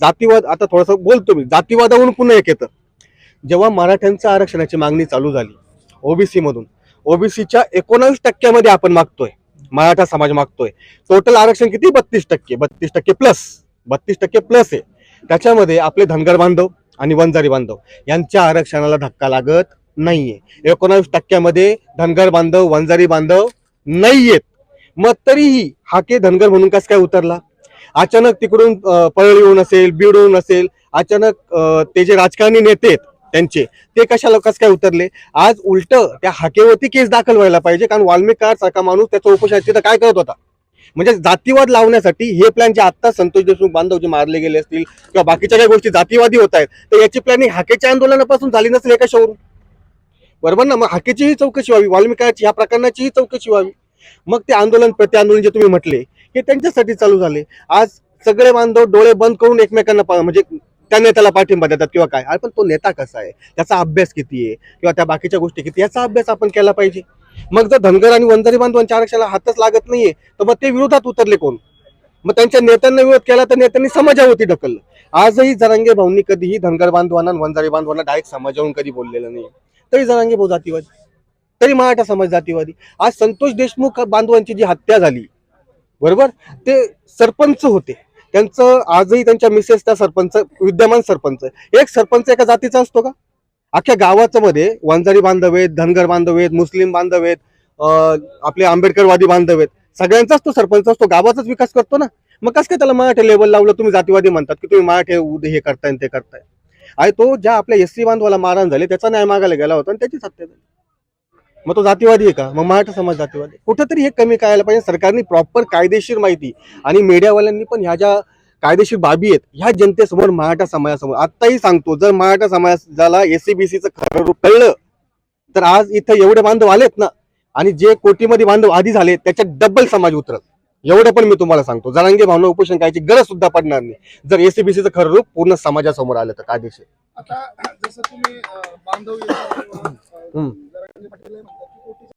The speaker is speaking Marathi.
जातीवाद आता थोडस बोलतो मी जातीवादावरून पुन्हा एक येतं. जेव्हा मराठ्यांच्या आरक्षणाची मागणी चालू झाली ओबीसी मधून ओबीसीच्या एकोणावीस टक्क्यामध्ये आपण मागतोय मराठा समाज मागतोय. टोटल आरक्षण किती? बत्तीस टक्के बत्तीस टक्के प्लस बत्तीस टक्के प्लस आहे. त्याच्यामध्ये आपले धनगर बांधव आणि वंजारी बांधव यांच्या आरक्षणाला धक्का लागत नाहीये. एकोणावीस टक्क्यामध्ये धनगर बांधव वंजारी बांधव नाहीयेत. मग तरीही हा के धनगर म्हणून कस काय उतरला? अचानक तिकडून अं, येऊन असेल बीड असेल अचानक ते जे राजकारणी नेते आहेत त्यांचे ते कशा लोकांस काय उतरले? आज उलट त्या हाकेवरती केस दाखल व्हायला पाहिजे कारण वाल्मिकार सारखा माणूस त्याचा उपोषण तर काय करत होता? म्हणजे जातीवाद लावण्यासाठी हे प्लॅन जे आता संतोष देशमुख बांधव जे मारले गेले असतील किंवा बाकीच्या काही गोष्टी जातीवादी होत आहेत तर याची प्लॅनिंग हाकेच्या आंदोलनापासून झाली नसेल एका शहरून बरोबर ना? मग हाकेचीही चौकशी व्हावी वाल्मिकाची ह्या प्रकरणाचीही चौकशी व्हावी. मग ते आंदोलन प्रति आंदोलन जे तुम्ही म्हटले हे त्यांच्यासाठी चालू झाले. आज सगळे बांधव डोळे बंद करून एकमेकांना म्हणजे त्या नेत्याला पाठिंबा देतात किंवा काय. अरे पण तो नेता कसा आहे? त्याचा अभ्यास किती आहे? किंवा त्या बाकीच्या गोष्टी किती? याचा अभ्यास आपण केला पाहिजे. मग जर धनगर आणि वंजारी बांधवांच्या आरक्षणाला हातच लागत नाहीये तर मग ते विरोधात उतरले कोण? मग त्यांच्या नेत्यांना विरोध केला तर नेत्यांनी समाजावरती ढकललं. आजही जरांगे भाऊंनी कधीही धनगर बांधवांना आणि वंजारी बांधवांना डायरेक्ट समाजावरून कधी बोललेलं नाही तरी जरांगे भाऊ जातीवादी तरी मराठा समाज जातीवादी. आज संतोष देशमुख बांधवांची जी हत्या झाली बरोबर? ते सरपंच होते. त्यांचं आजही त्यांच्या मिसेस त्या सरपंच विद्यमान सरपंच. एक सरपंच एका जातीचा असतो का? अख्ख्या गावाचं मध्ये वंजारी बांधव आहेत धनगर बांधव आहेत मुस्लिम बांधव आहेत आपले आंबेडकरवादी बांधव आहेत. सगळ्यांचाच तो सरपंच असतो गावाचाच विकास करतो ना. मग कसं काय त्याला मराठी लेवल लावलं? तुम्ही जातीवादी म्हणतात की तुम्ही मराठी हे करताय ते करताय. आणि तो ज्या आपल्या एस सी बांधवाला मारहाण झाले त्याचा न्याय मागायला गेला होता आणि त्याचीच हत्या झाली. मग तो जातीवादी आहे का? मग मराठा समाज जातीवादी. कुठेतरी हे कमी करायला पाहिजे. सरकारने प्रॉपर कायदेशीर माहिती आणि मीडियावाल्यांनी पण ह्या ज्या कायदेशीर बाबी आहेत ह्या जनतेसमोर मराठा समाजासमोर. आत्ताही सांगतो जर मराठा समाजाला एसीबीसीचं खरं रूप कळलं तर आज इथं एवढे बांधव आलेत ना आणि जे कोटीमध्ये बांधव आधी झाले त्याच्यात डबल समाज उतरत एवढं पण मी तुम्हाला सांगतो. जरांगे भावना उपोषण करायची गरज सुद्धा पडणार नाही. जर एसीबीसीचं खरं रूप पूर्ण समाजासमोर आलं तर कायदेशीर. आता जसं तुम्ही बांधव